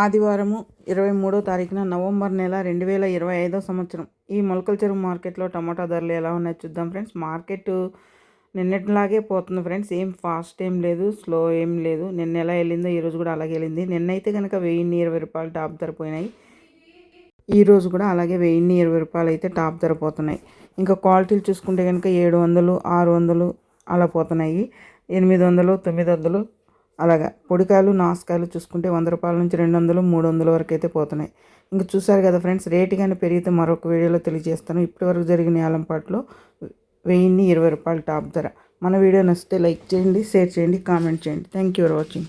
ఆదివారము ఇరవై మూడో తారీఖున నవంబర్ నెల రెండు వేల ఇరవై ఐదో సంవత్సరం. ఈ మొలకల చెరువు మార్కెట్లో టమాటా ధరలు ఎలా ఉన్నాయో చూద్దాం ఫ్రెండ్స్. మార్కెట్ నిన్నటిలాగే పోతుంది ఫ్రెండ్స్. ఏం ఫాస్ట్ ఏం లేదు స్లో ఏం లేదు. నిన్న ఎలా వెళ్ళిందో ఈరోజు కూడా అలాగే వెళ్ళింది. నిన్నైతే కనుక వెయ్యిన్ని ఇరవై రూపాయలు టాప్ ధర పోయినాయి. ఈ రోజు కూడా అలాగే వెయ్యిన్ని ఇరవై రూపాయలు అయితే టాప్ ధర పోతున్నాయి. ఇంకా క్వాలిటీలు చూసుకుంటే కనుక ఏడు వందలు ఆరు వందలు అలా పోతున్నాయి. ఎనిమిది వందలు తొమ్మిది వందలు అలాగా. పొడికాయలు నాసుకాయలు చూసుకుంటే వంద రూపాయల నుంచి రెండు వందలు మూడు వందల వరకు అయితే పోతున్నాయి. ఇంకా చూసారు కదా ఫ్రెండ్స్ రేటు కానీ పెరిగితే మరొక వీడియోలో తెలియజేస్తాను. ఇప్పటివరకు జరిగిన ఏలంపాట్లో వెయ్యిన్ని ఇరవై రూపాయలు టాప్ ధర. మన వీడియో నచ్చితే లైక్ చేయండి షేర్ చేయండి కామెంట్ చేయండి. Thank you for watching.